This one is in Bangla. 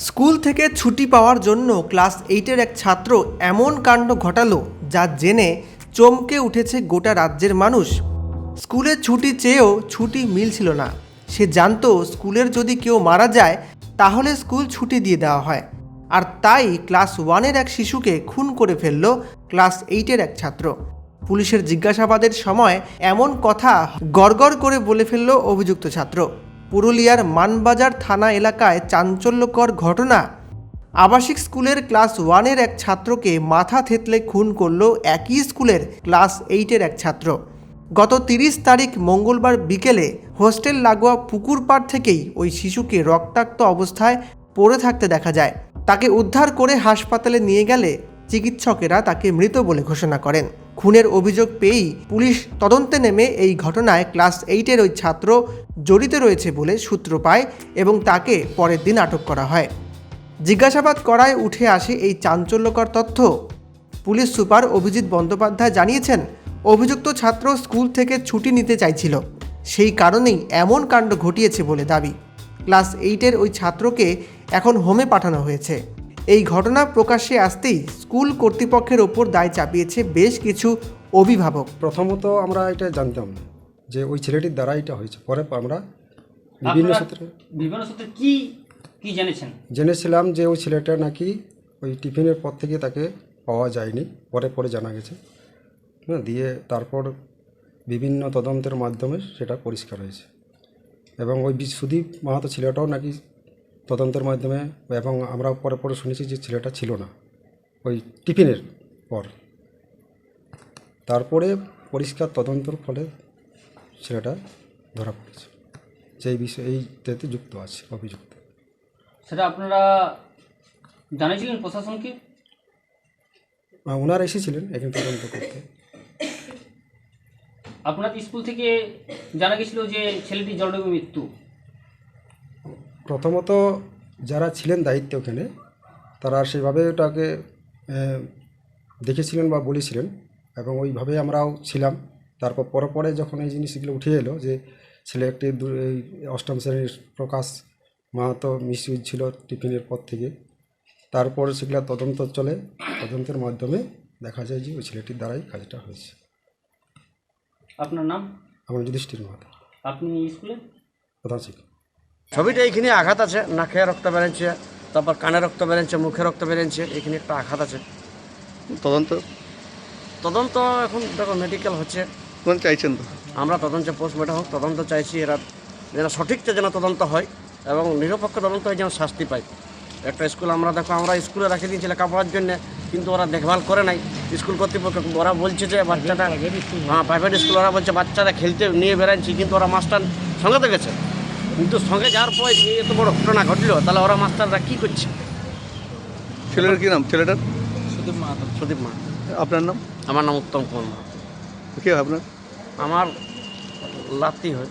স্কুল থেকে ছুটি পাওয়ার জন্য ক্লাস এইটের এক ছাত্র এমন কাণ্ড ঘটালো যা জেনে চমকে উঠেছে গোটা রাজ্যের মানুষ। স্কুলের ছুটি চেয়েও ছুটি মিলছিল না। সে জানতো স্কুলের যদি কেউ মারা যায়, তাহলে স্কুল ছুটি দিয়ে দেওয়া হয়। আর তাই ক্লাস ওয়ানের এক শিশুকে খুন করে ফেলল ক্লাস এইটের এক ছাত্র। পুলিশের জিজ্ঞাসাবাদের সময় এমন কথা গড়গড় করে বলে ফেলল অভিযুক্ত ছাত্র। পুরুলিয়ার মানবাজার থানা এলাকায় চাঞ্চল্যকর ঘটনা। আবাসিক স্কুলের ক্লাস ওয়ানের এক ছাত্রকে মাথা থেতলে খুন করল একই স্কুলের ক্লাস এইটের এক ছাত্র। গত তিরিশ তারিখ মঙ্গলবার বিকেলে হোস্টেল লাগোয়া পুকুর পাড় থেকেই ওই শিশুকে রক্তাক্ত অবস্থায় পড়ে থাকতে দেখা যায়। তাকে উদ্ধার করে হাসপাতালে নিয়ে গেলে চিকিৎসকেরা তাকে মৃত বলে ঘোষণা করেন। খুনের অভিযোগ পেয়েই পুলিশ তদন্তে নেমে এই ঘটনায় ক্লাস এইটের ওই ছাত্র জড়িত রয়েছে বলে সূত্র পায় এবং তাকে পরের দিন আটক করা হয়। জিজ্ঞাসাবাদ করায় উঠে আসে এই চাঞ্চল্যকর তথ্য। পুলিশ সুপার অভিজিৎ বন্দ্যোপাধ্যায় জানিয়েছেন, অভিযুক্ত ছাত্র স্কুল থেকে ছুটি নিতে চাইছিল। সেই কারণেই এমন কাণ্ড ঘটিয়েছে বলে দাবি। ক্লাস এইটের ওই ছাত্রকে এখন হোমে পাঠানো হয়েছে। এই ঘটনা প্রকাশ্যে আসতেই স্কুল কর্তৃপক্ষের ওপর দায় চাপিয়েছে বেশ কিছু অভিভাবক। প্রথমত আমরা এটা জানতাম না যে ওই ছেলেটির দ্বারা এটা হয়েছে। পরে আমরা বিভিন্ন সূত্রে বিভিন্ন সূত্রে কি কি জেনেছেন? জেনেছিলাম যে ওই ছেলেটা নাকি ওই টিফিনের পর থেকে তাকে পাওয়া যায়নি। পরে পরে জানা গেছে। হ্যাঁ দিয়ে তারপর বিভিন্ন তদন্তের মাধ্যমে সেটা পরিষ্কার হয়েছে। এবং ওই সুদীপ মাহাতো ছেলেটাও নাকি তদন্তের মাধ্যমে এবং আমরা পরে পরে শুনেছি যে ছেলেটা ছিল না ওই টিফিনের পর। তারপরে পরিষ্কার তদন্তর ফলে ছেলেটা ধরা পড়েছে। যেই বিষয়ে এইটাতে যুক্ত আছে অভিযুক্ত। সেটা আপনারা জানিয়েছিলেন প্রশাসনকে? ওনারা এসেছিলেন এখানে তদন্ত করতে। আপনার স্কুল থেকে জানা গেছিল যে ছেলেটি জলডুবে মৃত্যু। প্রথমত যারা ছিলেন দায়িত্বে ওখানে তারা সেভাবে ওটাকে দেখেছিলেন বা বলেছিলেন এবং ওইভাবে আমরাও ছিলাম। তারপর পরে পরে যখন এই জিনিসগুলো উঠে এলো যে ছেলে একটি এই অষ্টম শ্রেণির প্রকাশ মাহাতো মিসইউজ ছিল টিফিনের পর থেকে। তারপর সেগুলো তদন্ত চলে তদন্তের মাধ্যমে দেখা যায় যে ওই ছেলেটির দ্বারাই কাজটা হয়েছে। আপনার নাম? আমার যুধিষ্ঠির মাহাতো আপনি স্কুলে? প্রধান শিক্ষক। ছবিটা এইখানে আঘাত আছে নাকে রক্ত বেরোচ্ছে তারপর কানে রক্ত বেরোচ্ছে মুখে রক্ত বেরোচ্ছে এখানে একটা আঘাত আছে। তদন্ত? তদন্ত এখন দেখো মেডিকেল হচ্ছে। কোন চাইছেন তো? আমরা তদন্ত পোস্টমর্টম হোক তদন্ত চাইছি এরা যেন সঠিকটা যেন তদন্ত হয় এবং নিরপেক্ষ তদন্ত হয় যেন শাস্তি পায়। একটা স্কুল আমরা দেখো আমরা স্কুলে রাখে দিয়েছি লেখাপড়ার জন্য কিন্তু ওরা দেখভাল করে নাই। স্কুল কর্তৃপক্ষ ওরা বলছে যে বাচ্চাটা হ্যাঁ প্রাইভেট স্কুল ওরা বলছে বাচ্চারা খেলতে নিয়ে বেড়াচ্ছি কিন্তু ওরা মাস্টার সঙ্গে তো গেছে। কিন্তু সঙ্গে যাওয়ার পর এত বড় ঘটনা ঘটলো তাহলে ওরা মাস্টাররা কী করছে? ছেলের কি নাম? ছেলেটার? সুদীপ মাহাতো। সুদীপ মা আপনার নাম? আমার নাম উত্তম কুমার মা কে আপনার? আমার লাতি হয়।